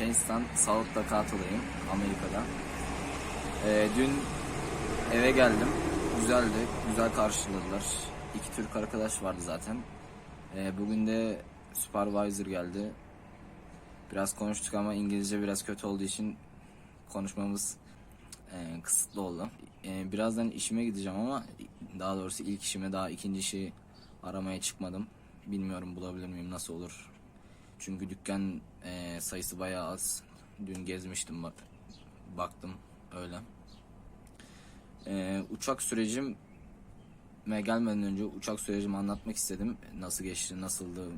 Texas'tan South Dakota'dayım, Amerika'da. Ee, dün eve geldim. Güzeldi, güzel karşıladılar. İki Türk arkadaş vardı zaten. Ee, bugün de supervisor geldi. Biraz konuştuk ama İngilizce biraz kötü olduğu için konuşmamız e, kısıtlı oldu. E, birazdan işime gideceğim ama daha doğrusu ilk işime daha ikinci işi aramaya çıkmadım. Bilmiyorum bulabilir miyim, nasıl olur. Çünkü dükkan e, sayısı bayağı az. Dün gezmiştim bak, baktım öyle. E, uçak sürecim ve gelmeden önce uçak sürecimi anlatmak istedim. Nasıl geçti, nasıldı.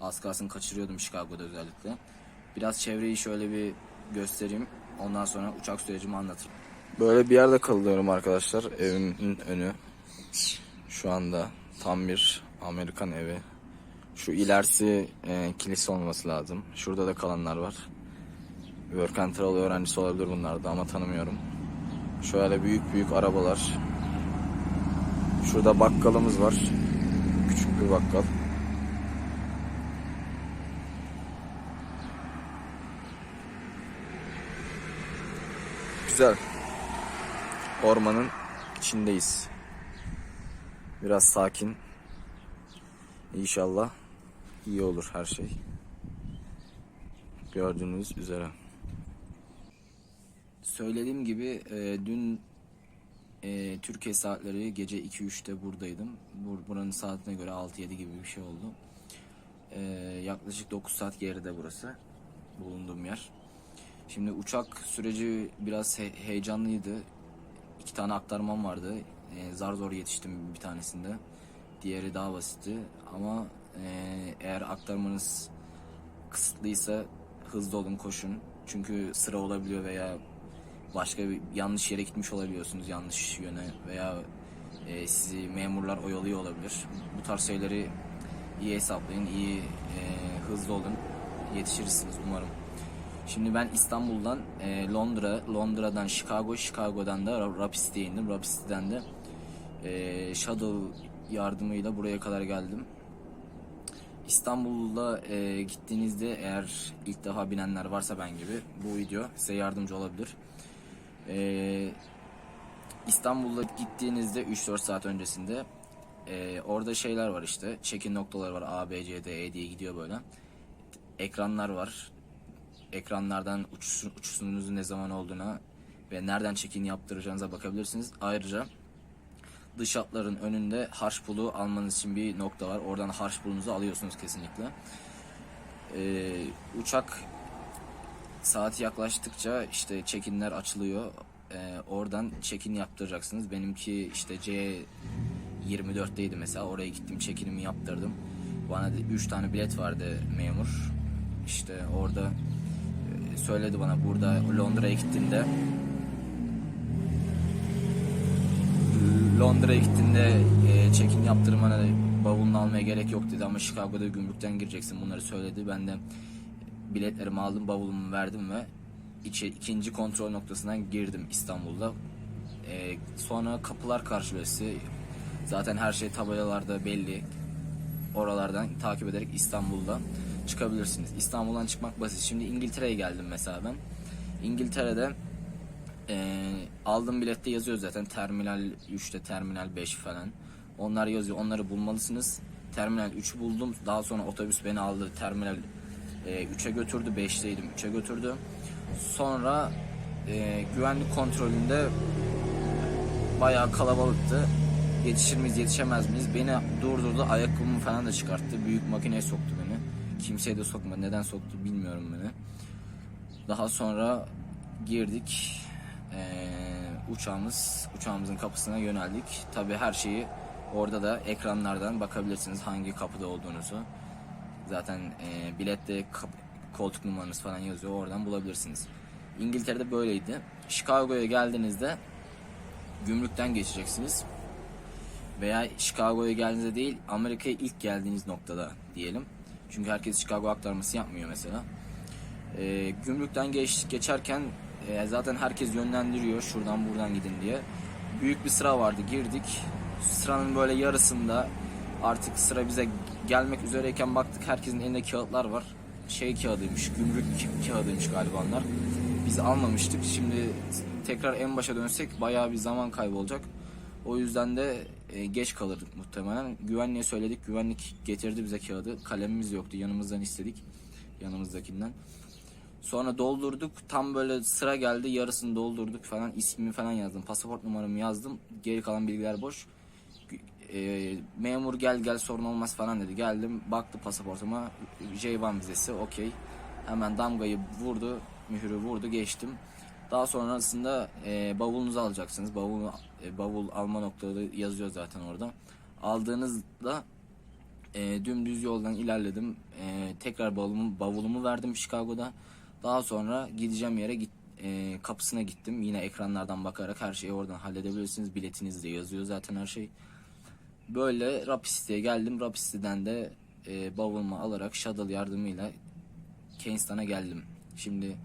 Az kalsın kaçırıyordum Chicago'da özellikle. Biraz çevreyi şöyle bir göstereyim. Ondan sonra uçak sürecimi anlatırım. Böyle bir yerde kalıyorum arkadaşlar. Evimin önü. Şu anda tam bir Amerikan evi. Şu ilerisi e, kilise olması lazım. Şurada da kalanlar var. Work and Travel öğrencisi olabilir bunlar da ama tanımıyorum. Şöyle büyük büyük arabalar. Şurada bakkalımız var. Küçük bir bakkal. Güzel. Ormanın içindeyiz. Biraz sakin. İnşallah iyi olur her şey. Gördüğünüz üzere. Söylediğim gibi e, dün e, Türkiye saatleri gece 2-3'te buradaydım. Bur buranın saatine göre 6-7 gibi bir şey oldu. E, yaklaşık 9 saat geride burası. Bulunduğum yer. Şimdi uçak süreci biraz he- heyecanlıydı. İki tane aktarmam vardı. E, zar zor yetiştim bir tanesinde. Diğeri daha basitti. Ama e, eğer aktarmanız kısıtlıysa hızlı olun koşun. Çünkü sıra olabiliyor veya başka bir yanlış yere gitmiş olabiliyorsunuz yanlış yöne veya e, sizi memurlar oyalıyor olabilir. Bu tarz şeyleri iyi hesaplayın, iyi e, hızlı olun. Yetişirsiniz umarım. Şimdi ben İstanbul'dan e, Londra, Londra'dan Chicago, Chicago'dan da Ra- Rapid City'ye indim. Rapid City'den de e, shuttle yardımıyla buraya kadar geldim. İstanbul'da e, gittiğinizde eğer ilk defa binenler varsa ben gibi bu video size yardımcı olabilir. E, İstanbul'da gittiğinizde 3-4 saat öncesinde e, orada şeyler var işte check-in noktaları var A, B, C, D, E diye gidiyor böyle. Ekranlar var. Ekranlardan uçuş, uçuşunuzun ne zaman olduğuna ve nereden check-in yaptıracağınıza bakabilirsiniz. Ayrıca dış hatların önünde harç pulu almanız için bir nokta var. Oradan harç pulunuzu alıyorsunuz kesinlikle. Ee, uçak saati yaklaştıkça işte check-inler açılıyor. Ee, oradan check-in yaptıracaksınız. Benimki işte C 24'teydi mesela. Oraya gittim check-in'imi yaptırdım. Bana 3 tane bilet vardı memur. İşte orada e, söyledi bana burada Londra'ya gittiğinde Londra'ya gittiğinde e, check-in yaptırmana bavulunu almaya gerek yok dedi ama Chicago'da gümrükten gireceksin bunları söyledi. Ben de biletlerimi aldım, bavulumu verdim ve içi, ikinci kontrol noktasından girdim İstanbul'da. E, sonra kapılar sizi. Zaten her şey tabelalarda belli. Oralardan takip ederek İstanbul'da çıkabilirsiniz. İstanbul'dan çıkmak basit. Şimdi İngiltere'ye geldim mesela ben. İngiltere'de e, aldığım bilette yazıyor zaten terminal 3'te terminal 5 falan. Onlar yazıyor. Onları bulmalısınız. Terminal 3'ü buldum. Daha sonra otobüs beni aldı. Terminal e, 3'e götürdü. 5'teydim. 3'e götürdü. Sonra e, güvenlik kontrolünde bayağı kalabalıktı. Yetişir miyiz yetişemez miyiz? Beni durdurdu. Ayakkabımı falan da çıkarttı. Büyük makineye soktu beni. Kimseye de sokmadı. Neden soktu bilmiyorum beni. Daha sonra girdik. Ee, uçağımız uçağımızın kapısına yöneldik. Tabii her şeyi orada da ekranlardan bakabilirsiniz hangi kapıda olduğunuzu. Zaten e, bilette koltuk numaranız falan yazıyor. Oradan bulabilirsiniz. İngiltere'de böyleydi. Chicago'ya geldiğinizde gümrükten geçeceksiniz. Veya Chicago'ya geldiğinizde değil, Amerika'ya ilk geldiğiniz noktada diyelim. Çünkü herkes Chicago aktarması yapmıyor mesela. E, gümrükten geç, geçerken e, zaten herkes yönlendiriyor şuradan buradan gidin diye. Büyük bir sıra vardı girdik. Sıranın böyle yarısında artık sıra bize gelmek üzereyken baktık herkesin elinde kağıtlar var. şey kağıdıymış, gümrük kağıdıymış galiba onlar. Biz almamıştık. Şimdi tekrar en başa dönsek bayağı bir zaman kaybı olacak. O yüzden de e, geç kalırdık muhtemelen. Güvenliğe söyledik. Güvenlik getirdi bize kağıdı. Kalemimiz yoktu. Yanımızdan istedik. Yanımızdakinden. Sonra doldurduk. Tam böyle sıra geldi. Yarısını doldurduk falan. İsmimi falan yazdım. Pasaport numaramı yazdım. Geri kalan bilgiler boş. E, memur gel gel sorun olmaz falan dedi. Geldim. Baktı pasaportuma. J1 vizesi. Okey. Hemen damgayı vurdu. Mühürü vurdu. Geçtim. Daha sonrasında e, bavulunuzu alacaksınız. Bavul, e, bavul alma noktaları yazıyor zaten orada. Aldığınızda e, dümdüz yoldan ilerledim. E, tekrar bavulumu, bavulumu verdim Chicago'da. Daha sonra gideceğim yere git, e, kapısına gittim. Yine ekranlardan bakarak her şeyi oradan halledebilirsiniz. Biletiniz de yazıyor zaten her şey. Böyle Rapiste'ye geldim. Rapiste'den de e, bavulumu alarak shuttle yardımıyla Keynes'tana geldim. Şimdi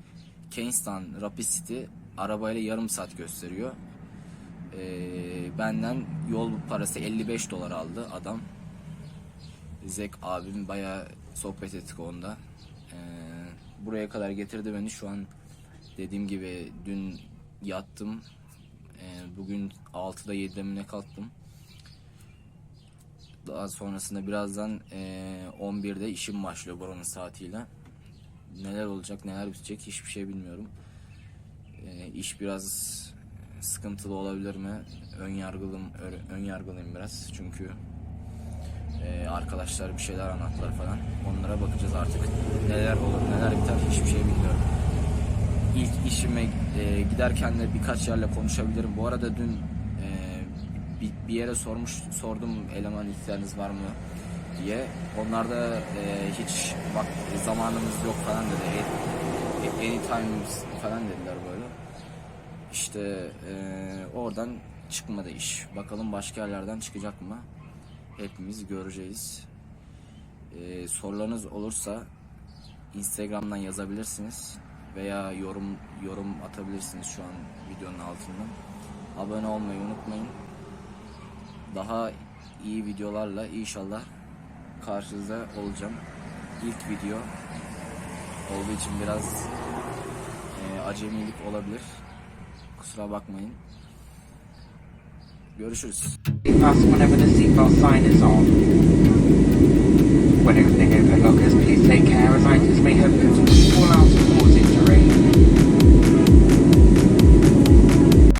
Keynes'tan Rapid City arabayla yarım saat gösteriyor. Ee, benden yol parası 55 dolar aldı adam. Zek abim bayağı sohbet ettik onda. Buraya kadar getirdi beni şu an dediğim gibi dün yattım. Ee, bugün 6'da 7'de mi ne kalktım. Daha sonrasında birazdan e, 11'de işim başlıyor buranın saatiyle. Neler olacak neler bitecek hiçbir şey bilmiyorum. E, iş biraz sıkıntılı olabilir mi? Ön yargılım ön yargılıyım biraz çünkü e, arkadaşlar bir şeyler anlattılar falan. Onlara bakacağız artık. Neler olur neler biter hiçbir şey bilmiyorum. İlk işime e, giderken de birkaç yerle konuşabilirim. Bu arada dün e, bir, bir yere sormuş sordum eleman ihtiyacınız var mı diye. Onlar da e, hiç bak zamanımız yok falan dedi. E, anytime falan dediler böyle. İşte e, oradan çıkmadı iş. Bakalım başka yerlerden çıkacak mı? Hepimiz göreceğiz. E, sorularınız olursa Instagram'dan yazabilirsiniz veya yorum yorum atabilirsiniz şu an videonun altından. Abone olmayı unutmayın. Daha iyi videolarla inşallah karşınızda olacağım. İlk video olduğu için biraz e, acemilik olabilir. Kusura bakmayın. Görüşürüz. When everything overlook is please take care as I just may have pull out.